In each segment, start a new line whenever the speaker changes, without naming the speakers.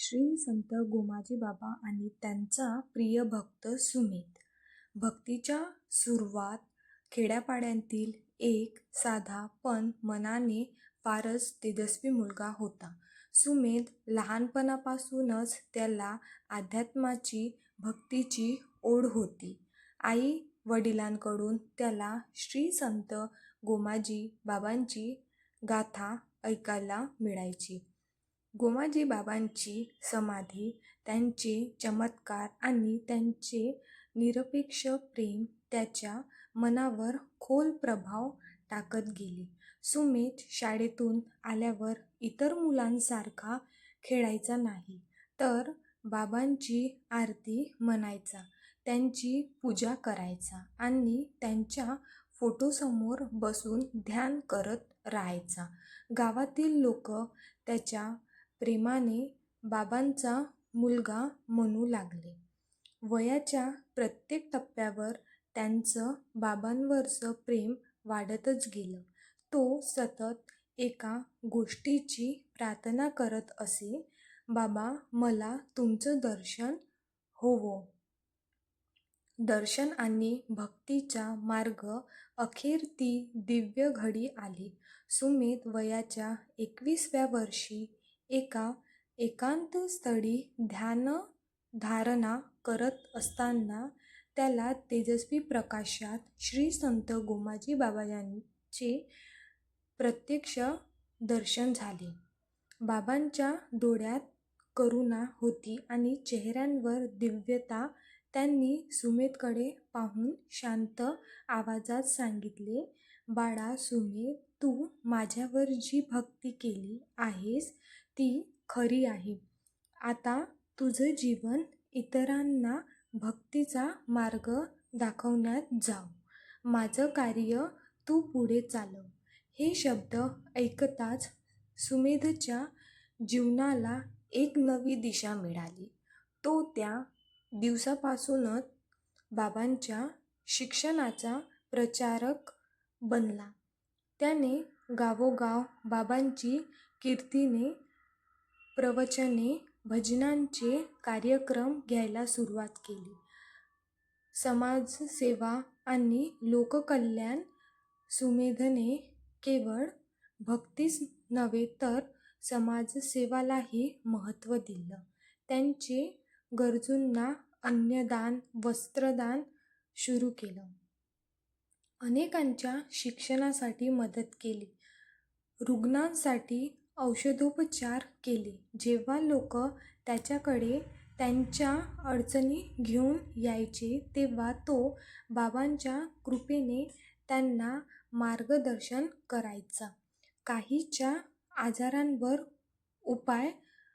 श्री संत गोमाजी बाबा आणि त्यांचा प्रिय भक्त सुमित भक्तीच्या सुरुवात खेड्यापाड्यांतील एक साधा पण मनाने फारच तेजस्वी मुलगा होता. सुमेध लहानपणापासूनच त्याला अध्यात्माची, भक्तीची ओढ होती. आई वडिलांकडून त्याला श्री संत गोमाजी बाबांची गाथा ऐकायला मिळायची. गोमाजी बाबांची समाधी, त्यांचे चमत्कार आणि त्यांचे निरपेक्ष प्रेम त्याच्या मनावर खोल प्रभाव टाकत गेले. सुमेध शाळेतून आल्यावर इतर मुलांसारखा खेळायचा नाही, तर बाबांची आरती म्हणायचा, त्यांची पूजा करायचा आणि त्यांच्या फोटोसमोर बसून ध्यान करत राहायचा. गावातील लोक त्याच्या प्रेमाने बाबांचा मुलगा म्हणू लागले. वयाच्या प्रत्येक टप्प्यावर त्यांचं बाबांवरचं प्रेम वाढतच गेलं. तो सतत एका गोष्टीची प्रार्थना करत असे, बाबा मला तुमचं दर्शन होवो. दर्शन आणि भक्तीचा मार्ग अखेर ती दिव्य घडी आली. सुमित वयाच्या एकवीसव्या वर्षी एका एकांत स्थळी ध्यान धारणा करत असताना त्याला तेजस्वी प्रकाशात श्री संत गोमाजी बाबांचे प्रत्यक्ष दर्शन झाले. बाबांच्या डोळ्यात करुणा होती आणि चेहऱ्यांवर दिव्यता. त्यांनी सुमेधकडे पाहून शांत आवाजात सांगितले, बाळा सुमेध तू माझ्यावर जी भक्ती केली आहेस ती खरी आहे. आता तुझं जीवन इतरांना भक्तीचा मार्ग दाखवण्यात जाव. माझं कार्य तू पुढे चालव. हे शब्द ऐकताच सुमेधच्या जीवनाला एक नवी दिशा मिळाली. तो त्या दिवसापासूनच बाबांच्या शिक्षणाचा प्रचारक बनला. त्याने गावोगाव बाबांची कीर्तीने प्रवचने, भजनांचे कार्यक्रम घ्यायला सुरुवात केली. समाजसेवा आणि लोककल्याण सुमेधने केवळ भक्तीच नव्हे तर समाजसेवालाही महत्त्व दिलं. त्यांचे गरजूंना अन्नदान, वस्त्रदान सुरू केलं. अनेकांच्या शिक्षणासाठी मदत केली. रुग्णांसाठी औषधोपचार केले. जेव्हा लोक त्याच्याकडे त्यांच्या अडचणी घेऊन यायचे तेव्हा तो बाबांच्या कृपेने त्यांना मार्गदर्शन करायचा. काहींच्या आजारांवर उपाय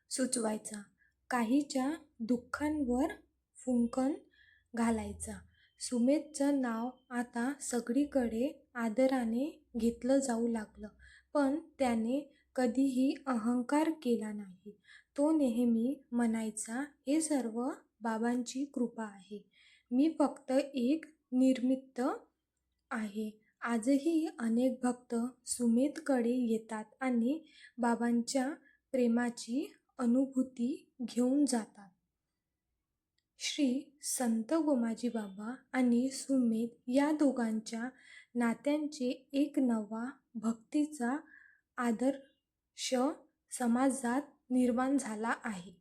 सुचवायचा, काहींच्या दुःखांवर फुंकन घालायचा. सुमेधचं नाव आता सगळीकडे आदराने घेतलं जाऊ लागलं. पण त्याने कधीही अहंकार केला नाही. तो नेहमी म्हणायचा हे सर्व बाबांची कृपा आहे. मी फक्त एक निर्मित्त आहे. आजही अनेक भक्त सुमेधकडे येतात आणि बाबांच्या प्रेमाची अनुभूती घेऊन जातात. श्री संत गोमाजी बाबा आणि सुमेध या दोघांच्या नात्यांचे एक नवा भक्तीचा आदर श समाजात निर्माण झाला आहे.